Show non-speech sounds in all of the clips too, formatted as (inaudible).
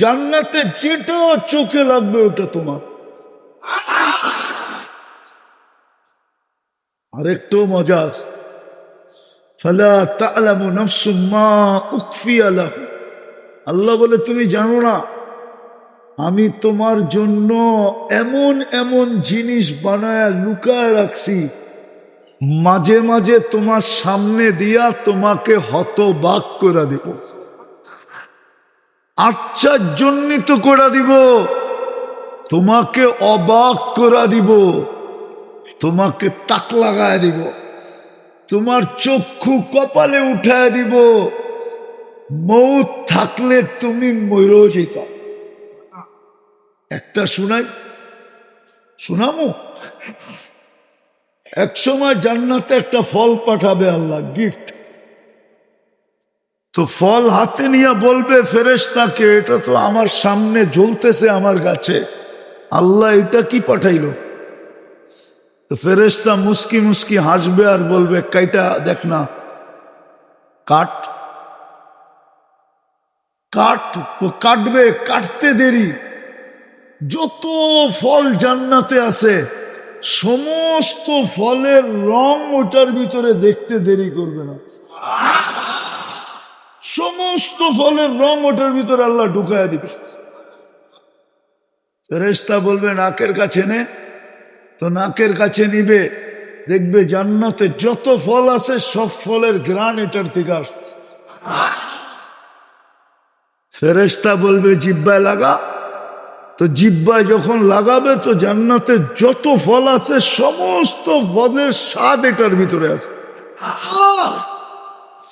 জান্নাতে যেটা চোখে লাগবে ওটা তোমার। আরেকটু মজা আছে। উখফিয়া আল্লাহ বলে, তুমি জানো না, আমি তোমার জন্য এমন এমন জিনিস বানায় লুকায় রাখছি, মাঝে মাঝে তোমার সামনে দিয়া তোমাকে হতবাক করে দিব। আশ্চর্যজনিত করে দিব। তোমাকে অবাক করে দিব। তোমাকে তাক লাগায় দিব। তোমার চক্ষু কপালে উঠায় দিব। মৌত থাকলে তুমি মরেও যেতাম একটা শোনাই। শোনামো? এক সময় জান্নাতে একটা ফল পাঠাবে আল্লাহ গিফট তো ফল হাতে নিয়ে বলবে, ফেরেশতাকে, এটা তো আমার সামনে জ্বলতেছে আমার গাছে। আল্লাহ এটা কি পাঠাইলো? তো মুস্কি মুস্কি হাসবে আর বলবে, কাইটা দেখ না, কাট কাট, কাটবে, কাটতে দেরি। যত ফল জান্নাতে আছে, সমস্ত ফলের রং ওটার ভিতরে দেখতে দেরি করবে না। সমস্ত ফলের রং ওটার ভিতরে আল্লাহ ঢুকায় দিবে। ফেরেশতা বলবে, নাকের কাছে নে। তো নাকের কাছে নিবে, দেখবে জান্নাতে যত ফল আছে, সব ফলের গ্রান এটার থেকে আসছে ফেরেশতা বলবে, জিব্বায় লাগা। তো জিব্বায় যখন লাগাবে, তো জান্নাতে যত ফল আছে, সমস্ত ফলের স্বাদ এটার ভিতরে আছে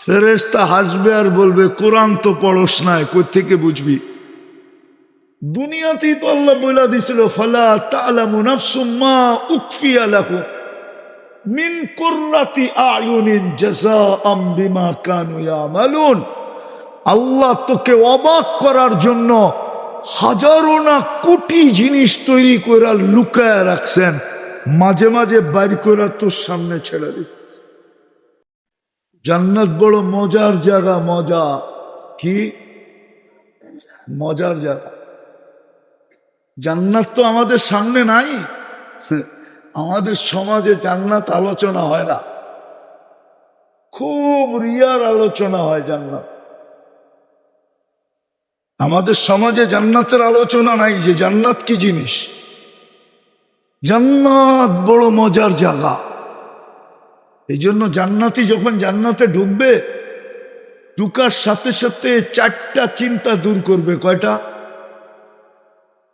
ফেরেশতা হাসবে আর বলবে, কোরআন তো পড়স নাই থেকে বুঝবি? দুনিয়াতেই তো আল্লাহ বইলা দিছিল, ফালা তালামু নাফসুম মা উকফিয়া লাহুম মিন কুররাতি আয়ুনিন জাযাআম বিমা কানু ইয়ামালুন। আল্লাহ তোকে অবাক করার জন্য হাজারো না কোটি জিনিস তৈরি করে লুকায় রাখছেন। মাঝে মাঝে বাইর করে তোর সামনে ছেড়ে দিচ্ছে। জান্নাত বড় মজার জায়গা, মজা কি? মজার জায়গা। জান্নাত তো আমাদের সামনে নাই। আমাদের সমাজে জান্নাত আলোচনা হয় না। খুব রিয়ার আলোচনা হয় জান্নাত। আমাদের সমাজে জান্নাতের আলোচনা নাই যে জান্নাত কি জিনিস। জান্নাত বড় মজার জায়গা। এই জন্য জান্নাতি যখন জান্নাতে ঢুকবে, ঢুকার সাথে সাথে চারটা চিন্তা দূর করবে। কয়টা?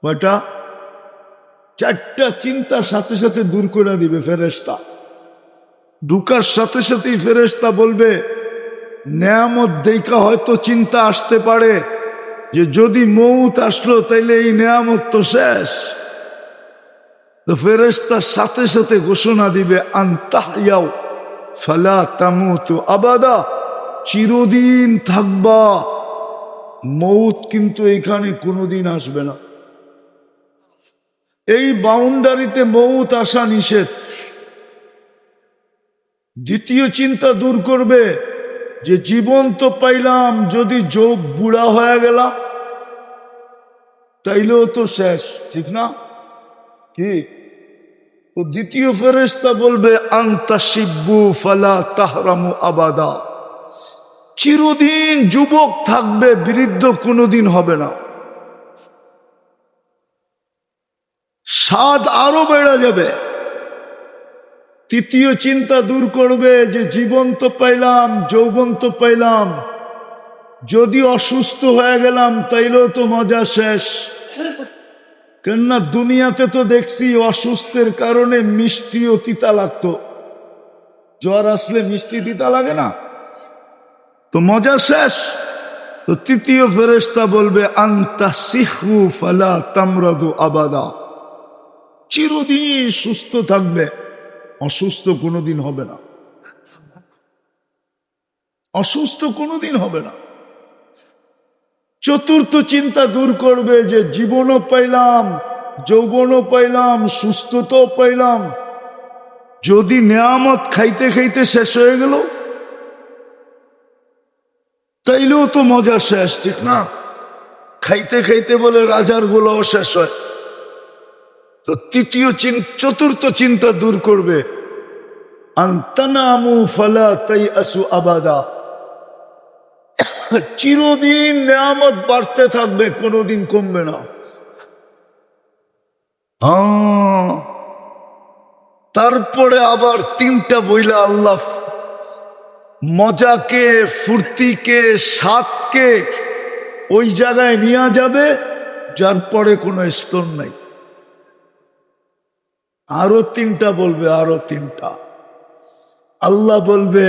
কয়টা? চারটা চিন্তার সাথে সাথে দূর করে দিবে ফেরেস্তা ঢুকার সাথে সাথেই ফেরেস্তা বলবে, নেয়ামত দেখা হয়তো চিন্তা আসতে পারে, যে যদি মৌত আসলো তাইলে এই নেয়ামত তো শেষ। তো ফেরেস্তার সাথে সাথে ঘোষণা দিবে আন্তাহিয়াও ফালা তামুতু আবাদা, চিরদিন থাকবা। মৌত কিন্তু এখানে কোনোদিন আসবে না। এই বাউন্ডারিতে মৌত আসা নিষেধ। দ্বিতীয় চিন্তা দূর করবে যে জীবন তো পাইলাম, যদি যোগ বুড়া হয়ে গেলাম, তাইলেও তো শেষ, ঠিক না? কি? ও দ্বিতীয় ফেরেস্তা বলবে, আন্তা শিব্বু ফালা তাহরামু আবাদা। চিরদিন যুবক থাকবে, বৃদ্ধ কোনোদিন হবে না। স্বাদ আরও বেড়ে যাবে। তৃতীয় চিন্তা দূর করবে যে, জীবন তো পাইলাম, যৌবন তো পাইলাম। যদি অসুস্থ হয়ে গেলাম, তাইলেও তো মজা শেষ। কেননা দুনিয়াতে তো দেখছি অসুস্থের কারণে মিষ্টি ও তিতা লাগতো। জ্বর আসলে মিষ্টি তিতা লাগে না। তো মজা শেষ। তো তৃতীয় ফেরেস্তা বলবে, আন্তা সিহু ফালা তামরাদু আবাদা। চিরদিন সুস্থ থাকবে। অসুস্থ কোনোদিন হবে না। অসুস্থ কোনোদিন হবে না। চতুর্থ চিন্তা দূর করবে যে জীবনও পাইলাম, যৌবনও পাইলাম, সুস্থতাও পাইলাম। যদি নেয়ামত খাইতে খাইতে শেষ হয়ে গেল, তাইলেও তো মজা শেষ, ঠিক না? খাইতে খাইতে বলে রাজার গোলাও শেষ হয়। তো তৃতীয় চতুর্থ চিন্তা দূর করবে, আন্তানামু ফালা তাই আসু আবাদা। (laughs) চিরদিন নেয়ামত বাড়তে থাকবে, কোনোদিন কমবে না। তারপরে আবার তিনটা বইলা আল্লাহ মজাকে, ফুর্তিকে, স্বাদকে ওই জায়গায় নিয়ে যাবে, যার পরে কোনো স্তর নাই আরও তিনটা বলবে, আরও তিনটা আল্লাহ বলবে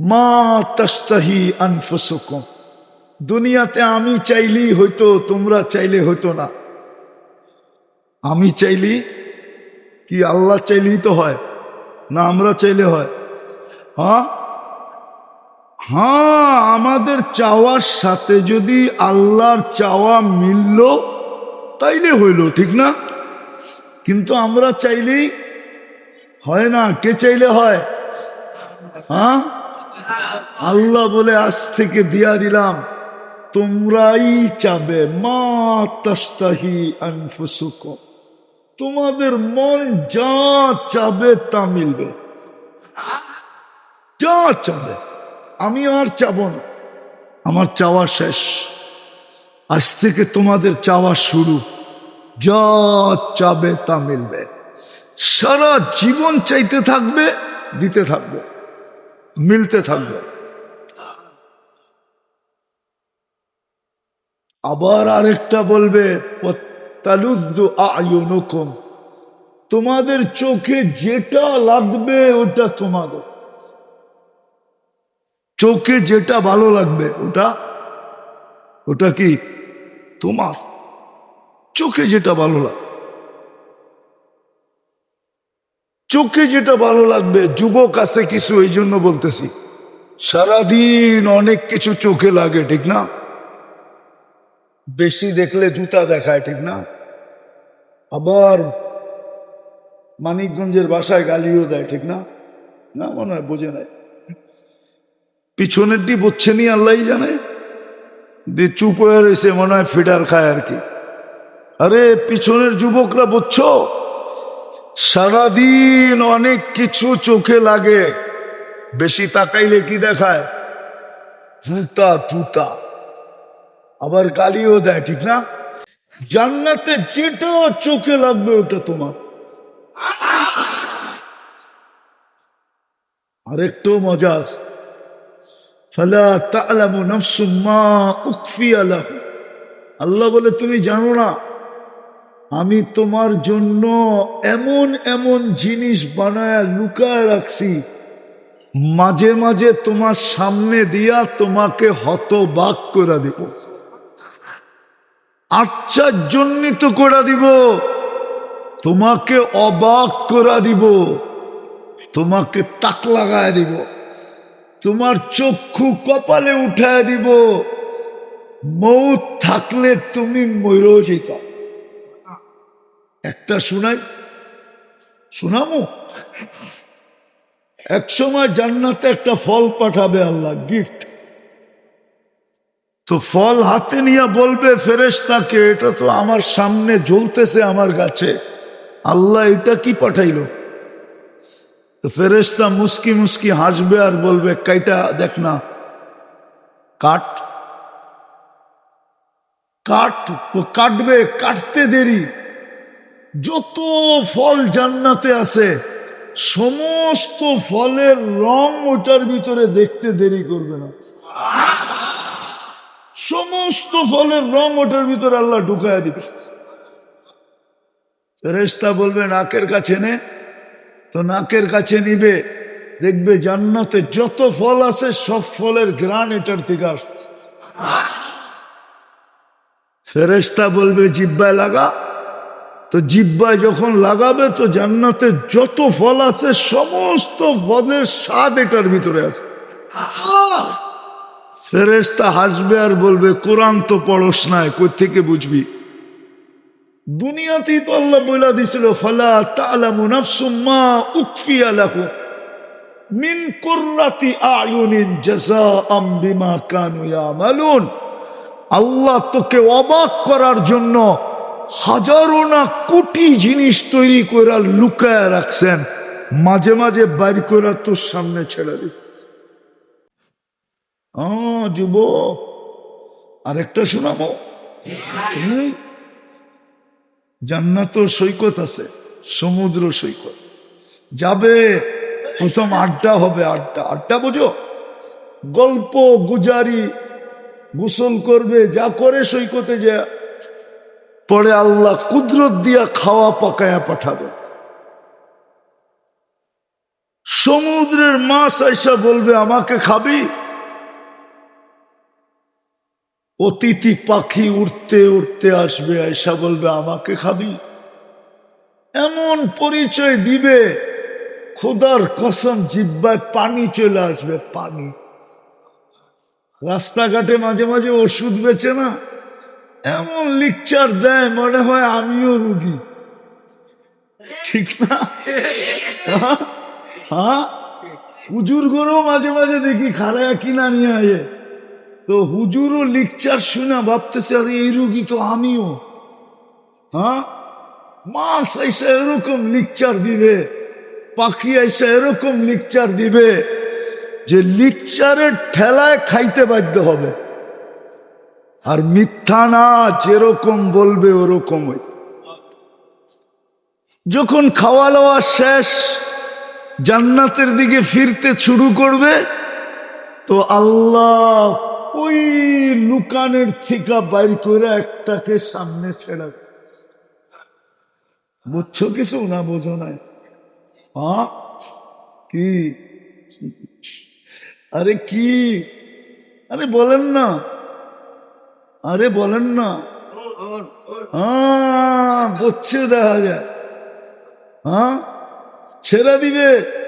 মা তাস্তাহি আনফুসুকুম। দুনিয়াতে আমি চাইলি হয়তো, তোমরা চাইলে হতো না। আমি চাইলি, কি আল্লাহ চাইলেই তো হয়, না আমরা চাইলে হয়? হ্যাঁ? হ্যাঁ আমাদের চাওয়ার সাথে যদি আল্লাহর চাওয়া মিলল, তাইলে হইল, ঠিক না? কিন্তু আমরা চাইলেই হয় না, কে চাইলে হয়? হ্যাঁ? আল্লাহ বলে, আজ থেকে দিয়া দিলাম। তোমরাই চাবে, মা তোমাদের মন যা চাবে তা মিলবে। যা চাবে, আমি আর চাবো না। আমার চাওয়া শেষ। আজ থেকে তোমাদের চাওয়া শুরু। যা চাবে তা মিলবে। সারা জীবন চাইতে থাকবে, দিতে থাকবে। মিলতে থাকবে। আবার আরেকটা বলবে তোমাদের চোখে যেটা লাগবে ওটা তোমাদের। চোখে যেটা ভালো লাগবে ওটা ওটা কি তোমার? চোখে যেটা ভালো লাগবে। চোখে যেটা ভালো লাগবে, যুবক আছে কিছু, এই জন্য বলতেছি। সারাদিন অনেক কিছু চোখে লাগে, ঠিক না? বেশি দেখলে জুতা দেখায়, ঠিক না? আবার মানিকগঞ্জের বাসায় গালিও দেয়, ঠিক না? না, মনে হয় বোঝে নাই। পিছনেরটি বুঝছেনি আল্লাহ জানে? দিয়ে চুপ হয়ে রয়েছে, মনে হয় ফিডার খায় আর কি। আরে, পিছনের যুবকরা বুঝছ সারাদিন অনেক কিছু চোখে লাগে, বেশি তাকাইলে কি দেখায়? জুতা জুতা। আবার গালিও দেয়, ঠিক না? জান্নাতে যেটা চোখে লাগবে ওটা তোমার। আরেকটু মজা আছে। ফালা তালামু নফসুম মা উকফিয়া লাহু। আল্লাহ বলে, তুমি জানো না আমি তোমার জন্য এমন এমন জিনিস বানায় লুকায় রাখছি। মাঝে মাঝে তোমার সামনে দিয়া তোমাকে হতবাক করে দিব। আশ্চর্যজনিত করে দিব। তোমাকে অবাক করে দিব। তোমাকে তাক লাগায় দিব। তোমার চক্ষু কপালে উঠায় দিব। মৌত থাকলে তুমি মরেও যেত একটা শোনাই, শোনামো? এক সময় জান্নাতে একটা ফল পাঠাবে আল্লাহ গিফট তো ফল হাতে নিয়ে বলবে, ফেরেশতাকে, এটা তো আমার সামনে জ্বলতেছে আমার গাছে আল্লাহ এটা কি পাঠাইলো? তো ফেরেশতা মুস্কি মুস্কি হাসবে আর বলবে, কাইটা দেখ না, কাট। কাট, কাটবে, কাটতে দেরি। যত ফল জান্নাতে আছে, সমস্ত ফলের রং ওটার ভিতরে দেখতে দেরি করবে না। সমস্ত ফলের রং ওটার ভিতরে আল্লাহ ঢুকায় দিবে। রেস্তা বলবে, নাকের কাছে নে। তো নাকের কাছে নিবে, দেখবে জান্নাতে যত ফল আছে, সব ফলের গ্রান এটার থেকে আসছে। ফেরেস্তা বলবে, জিব্বায় লাগা। তো জিব্বায় যখন লাগাবে তো জান্নাতে যত ফল আছে, সমস্ত ফলের স্বাদ এটার ভিতরে আছে। ফেরেস্তা হাসবে আর বলবে, কোরআন তো পড়স নাই, কই থেকে বুঝবি? দুনিয়াতেই তো আল্লাহ বইলা দিছিল, ফালা তালামু নাফসুম মা উকফিয়া লাহু মিন কুররাতি আয়ুনিন জাযাআম বিমা কানু ইয়ামালুন। আল্লাহ তোকে অবাক করার জন্য হাজারো না কোটি জিনিস তৈরি করে লুকায় রাখছেন, মাঝে মাঝে বাইর করে তোর সামনে ছেড়ে দিচ্ছে। যুব, আরেকটা শোনাবো? জান্নাত সৈকত আছে, সমুদ্র সৈকত। যাবে, প্রথম আড্ডা হবে আড্ডা। আড্ডা বুঝো? গল্প, গুজারি, গোসল করবে, যা করে সৈকতে যা পরে আল্লাহ কুদরত দিয়া খাওয়া পাকায়া পাঠাবে। সমুদ্রের মাছ আইসা বলবে, আমাকে খাবি? অতিথি পাখি উঠতে উঠতে আসবে আয়সা বলবে, আমাকে খাবি? এমন পরিচয় দিবে, খোদার কসম, জিব্বায় পানি চলে আসবে, পানি। রাস্তাঘাটে মাঝে মাঝে ওষুধ বেচে না? এমন লিকচার দেয়, মনে হয় আমিও রুগী। ঠিক না? হ্যাঁ? হ্যাঁ? হুজুর গরু মাঝে মাঝে দেখি খারায়া কিনা নিয়ে আয়ে। তো হুজুরও লিকচার শুনে ভাবতেছে, আরে, এই রুগী তো আমিও। হ্যাঁ? মাছ এসে এরকম লিকচার দিবে, পাখি এসে এরকম লিকচার দিবে, যে লিকচারের ঠেলায় খাইতে বাধ্য হবে। আর মিথ্যা না যেরকম বলবে ওরকমই। যখন খাওয়া দাওয়া শেষ, জান্নাতের দিকে ফিরতে শুরু করবে, তো আল্লাহ ওই লুকানের থেকে বাইর করে একটাকে সামনে ছেড়া বুঝছ কিছু না বোঝো নাই? হ্যাঁ কি? আরে কি? আরে বলেন না। আরে বলেন না। হ্যাঁ বুঝছে দেখা যায়। হ্যাঁ ছেড়ে দিবে।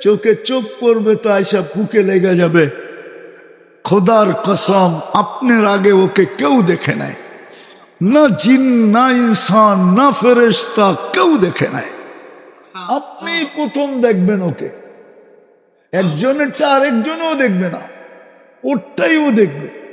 চোখে চোখ পড়বে তো আইসা বুকে লেগে যাবে। খোদার কসম, আপনার আগে ওকে কেউ দেখে নাই। না জিন, না ইনসান, না ফেরেস্তা কেউ দেখে নাই। আপনি প্রথম দেখবেন ওকে। একজনেরটা আরেকজনও দেখবে না। ওরটাই ও দেখবে।